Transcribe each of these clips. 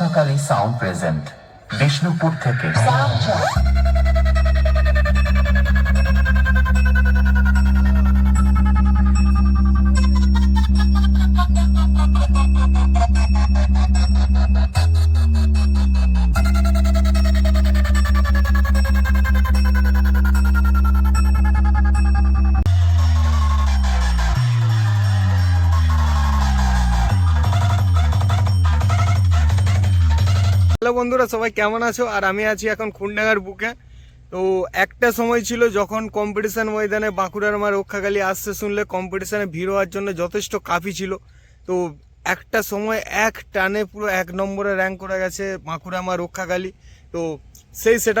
মা sound present Bishnupur থেকে hello বন্ধুরা, সবাই কেমন আছো? আর আমি আছি এখন খুনডাঙ্গার বুকে। তো একটা সময় ছিল যখন কম্পিটিশান ময়দানে বাঁকুড়ার মা রক্ষাকালী আসছে শুনলে কম্পিটিশানে ভিড় হওয়ার জন্য যথেষ্ট কাফি ছিল। তো একটা সময় এক টানে পুরো এক নম্বরে র্যাঙ্ক করে গেছে বাঁকুড়া মা রক্ষাকালী। তো সেই সেট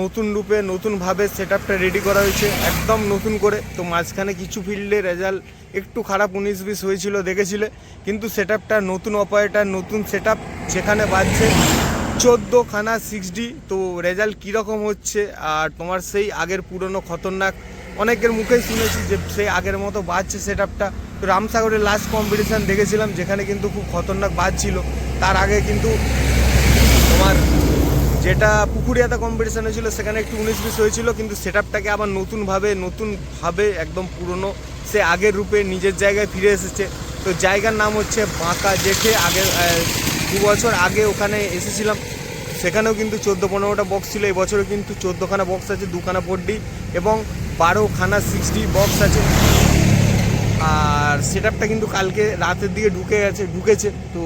নতুন রূপে, নতুনভাবে সেট আপটা রেডি করা হয়েছে, একদম নতুন করে। তো মাঝখানে কিছু ফিল্ডে রেজাল্ট একটু খারাপ উনিশ বিশ হয়েছিল, দেখেছিলে। কিন্তু সেট নতুন অপারেটার নতুন সেট যেখানে বাজছে চোদ্দ খানা সিক্স ডি তো রেজাল্ট কীরকম হচ্ছে? আর তোমার সেই আগের পুরনো খতরনাক অনেকের মুখেই শুনেছি যে সেই আগের মতো বাজছে সেট আপটা তো রামসাগরের লাস্ট কম্পিটিশান দেখেছিলাম, যেখানে কিন্তু খুব খতরনাক বাজছিল। তার আগে কিন্তু তোমার যেটা পুকুরিয়াতে কম্পিটিশন হয়েছিল, সেখানে একটু উনিশ বিশ হয়েছিল, কিন্তু সেট আপটাকে আবার নতুনভাবে নতুনভাবে একদম পুরনো, সে আগের রূপে নিজের জায়গায় ফিরে এসেছে। তো জায়গার নাম হচ্ছে বাঁকা জেঠে আগের দু বছর আগে ওখানে এসেছিলাম, সেখানেও কিন্তু চোদ্দ পনেরোটা বক্স ছিল, এবছরও কিন্তু চোদ্দোখানা বক্স আছে, দুখানা ফোরডি এবং বারোখানা সিক্সটি বক্স আছে। আর সেট কিন্তু কালকে রাতের দিকে ঢুকে গেছে, ঢুকেছে। তো,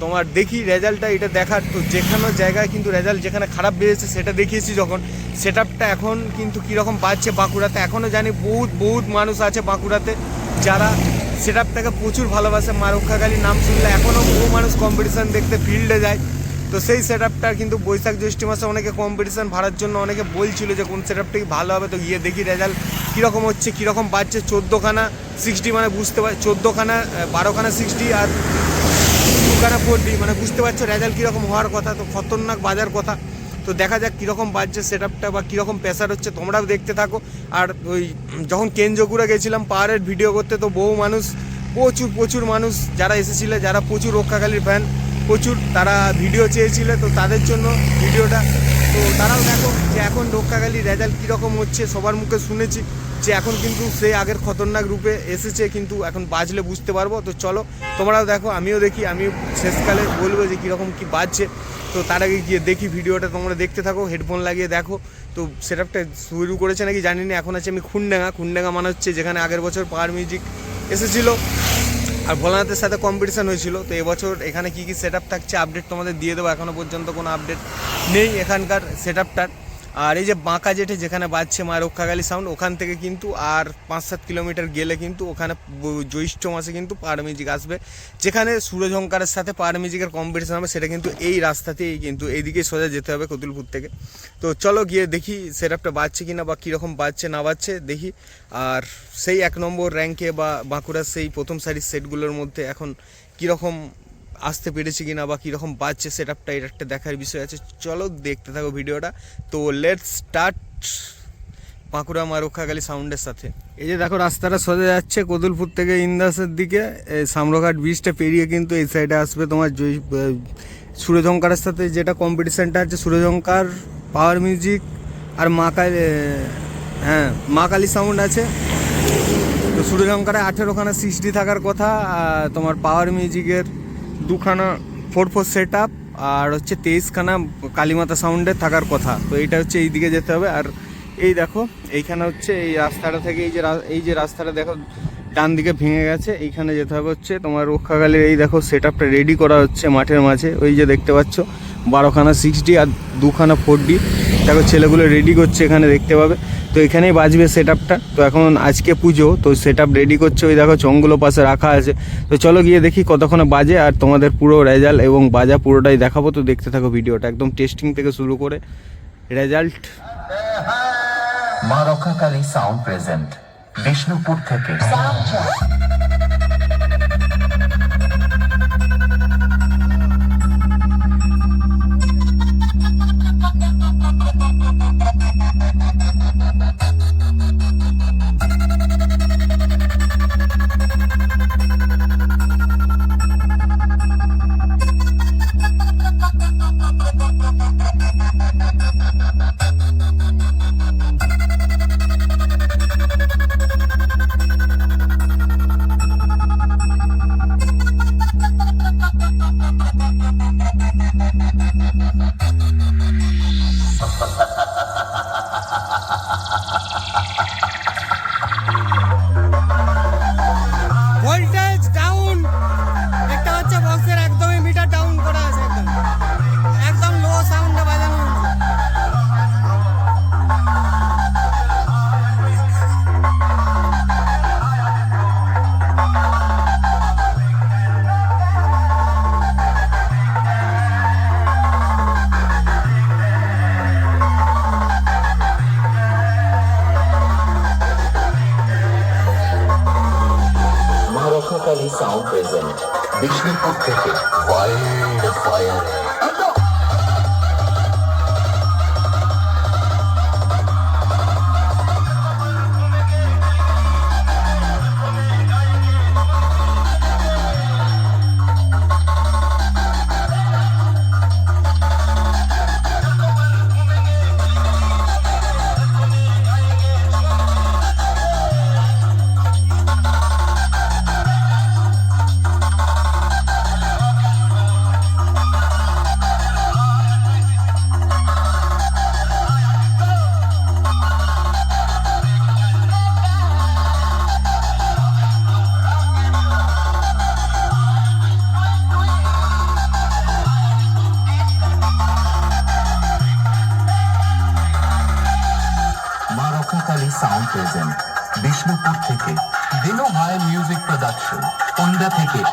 তোমার দেখি রেজাল্টটা এটা দেখার। তো যেখানে জায়গায় কিন্তু রেজাল্ট যেখানে খারাপ বেরিয়েছে, সেটা দেখিয়েছি যখন। সেট এখন কিন্তু কীরকম বাজছে বাঁকুড়াতে এখনও জানি বহুত বহুত মানুষ আছে বাঁকুড়াতে, যারা সেট আপটাকে প্রচুর ভালোবাসে মা রক্ষাকালীর নাম শুনলে এখনও বহু মানুষ কম্পিটিশান দেখতে ফিল্ডে যায়। তো সেই সেট আপটার কিন্তু বৈশাখ জ্যৈষ্ঠ মাসে অনেকে কম্পিটিশান ভাড়ার জন্য অনেকে বলছিল যে কোন সেট আপটা ভালো হবে, তো গিয়ে দেখি রেজাল্ট কীরকম হচ্ছে, কীরকম বাজছে চোদ্দোখানা সিক্সটি মানে বুঝতে পার চোদ্দোখানা বারোখানা সিক্সটি আর দুখানা ফোর ডি মানে বুঝতে পারছ রেজাল্ট কীরকম হওয়ার কথা, তো খতরনাক বাজার কথা। তো দেখা যাক কীরকম বাজছে সেট আপটা বা কীরকম প্রেশার হচ্ছে, তোমরাও দেখতে থাকো। আর ওই যখন কেঞ্জগুড়া গেছিলাম, পাহাড়ের ভিডিও করতে, তো বহু মানুষ, প্রচুর প্রচুর মানুষ যারা এসেছিলে, যারা প্রচুর রক্ষাকালীর ফ্যান প্রচুর তারা ভিডিও চেয়েছিলে, তো তাদের জন্য ভিডিওটা তো তারাও দেখো যে এখন রক্ষাকালী রেজাল্ট কীরকম হচ্ছে, সবার মুখে শুনেছি। যে এখন কিন্তু সেই আগের খতরনাক রূপে এসেছে, কিন্তু এখন বাজলে বুঝতে পারব। তো চলো, তোমরাও দেখো, আমিও দেখি আমি শেষকালে বলব যে কীরকম কী বাজছে। তো তার আগে গিয়ে দেখি ভিডিওটা, তোমরা দেখতে থাকো, হেডফোন লাগিয়ে দেখো। তো সেটআপটা শুরু করেছে নাকি জানি না এখন আছে আমি খুনডাঙ্গা। খুনডাঙ্গা মানে হচ্ছে যেখানে আগের বছর পাওয়ার মিউজিক এসেছিল আর ভোলানাথের সাথে কম্পিটিশান হয়েছিল। তো এবছর এখানে কী কী সেট থাকছে আপডেট তোমাদের দিয়ে দেবো। এখনও পর্যন্ত কোনো আপডেট নেই এখানকার সেট আপটার আর এই যে বাঁকা জেঠে যেখানে বাজছে মা রক্ষাকালী সাউন্ড ওখান থেকে কিন্তু আর পাঁচ সাত কিলোমিটার গেলে কিন্তু ওখানে জ্যৈষ্ঠ মাসে কিন্তু পাহাড় মিউজিক আসবে। যেখানে সুরজঙ্কারের সাথে পাহাড় মিউজিকের কম্পিটিশন হবে, সেটা কিন্তু এই রাস্তাতেই কিন্তু এইদিকে সোজা যেতে হবে কতুলপুর থেকে। তো চলো গিয়ে দেখি সেট বাজছে কি না বা কীরকম বাজছে, না বাজছে, দেখি। আর সেই এক নম্বর র্যাঙ্কে বা বাঁকুড়ার সেই প্রথম সারির সেটগুলোর মধ্যে এখন কীরকম আসতে পেরেছি কিনা বা কীরকম বাজছে সেট আপটা এটা একটা দেখার বিষয় আছে। চলো দেখতে থাকো ভিডিওটা। তো লেটস স্টার্ট বাঁকুড়া মা রক্ষাকালী সাউন্ডের সাথে। এই যে দেখো, রাস্তাটা সোজা যাচ্ছে কদুলপুর থেকে ইন্দাসের দিকে। এই সামরঘাট ব্রিজটা পেরিয়ে কিন্তু এই সাইডে আসবে তোমার জয় সুরজঙ্কারের সাথে। যেটা কম্পিটিশানটা আছে সুরজঙ্কার পাওয়ার মিউজিক আর মা কালী হ্যাঁ মা কালী সাউন্ড আছে। তো সূর্যলঙ্কারে আঠেরোখানা সিক্সটি থাকার কথা তোমার পাওয়ার মিউজিকের দুখানা ফোর ফোর সেট আপ আর হচ্ছে তেইশখানা কালীমাতা সাউন্ডে থাকার কথা। তো এইটা হচ্ছে এই দিকে যেতে হবে। আর এই দেখো, এইখানে হচ্ছে এই রাস্তাটা থেকে এই যে এই যে রাস্তাটা দেখো ডান দিকে ভেঙে গেছে, এইখানে যেতে হবে হচ্ছে তোমার রক্ষাকালীর এই দেখো সেট রেডি করা হচ্ছে মাঠের মাঝে, ওই যে দেখতে পাচ্ছ, বারোখানা সিক্স ডি আর দুখানা ফোর ডি দেখো ছেলেগুলো রেডি করছে এখানে দেখতে পাবে। তো এখানেই বাজবে সেট তো এখন আজকে পুজো, তো সেট রেডি করছে ওই দেখো চঙ্গুলো পাশে রাখা আছে। তো চলো গিয়ে দেখি কতক্ষণে বাজে আর তোমাদের পুরো রেজাল্ট এবং বাজা পুরোটাই দেখাবো। তো দেখতে থাকো ভিডিওটা, একদম টেস্টিং থেকে শুরু করে রেজাল্ট মা রক্ষাকালী সাউন্ড প্রেজেন্ট বিষ্ণুপুর থেকে। Thank you. Rakshakali sound present Bishnupur থেকে ওয়াইল্ড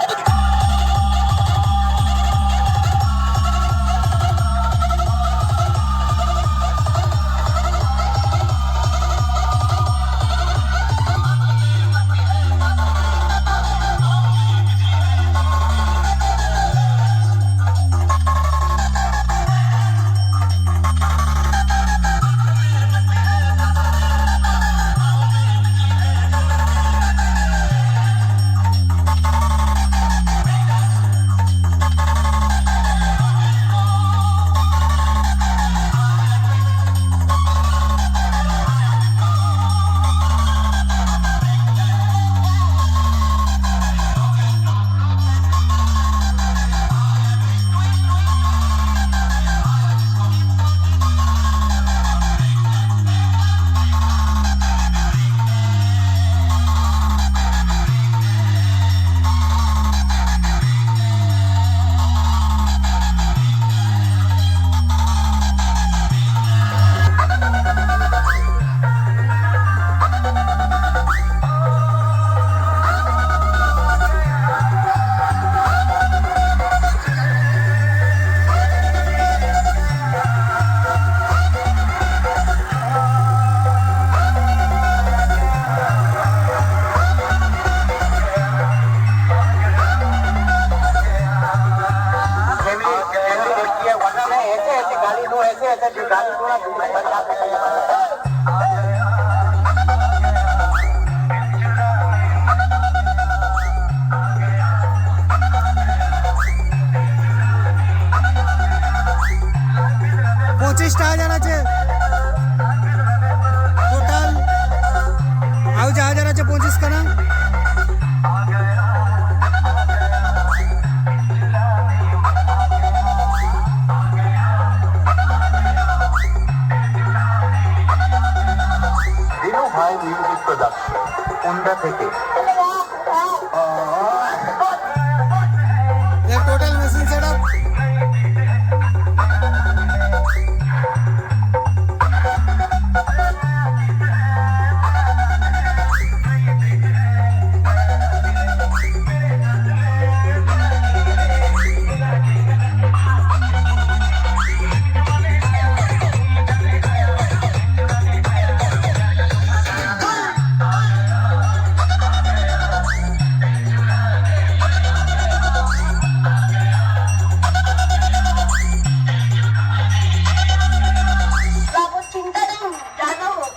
Oh, পঁচিশটা হাজার আছে। টোটাল আউ যা হাজার আছে পঁচিশ খানা দিনু ভাই মিউজিক প্রোডাকশন ওন্ডা থেকে। টোটাল মেশিন সেট আপ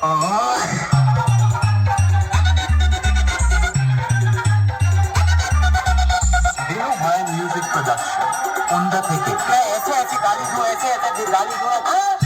อ๋อมิวสิกโปรดักชั่นอุนดาเทเก ऐसे ऐसी गाली दो ऐसे ऐसे गाली दो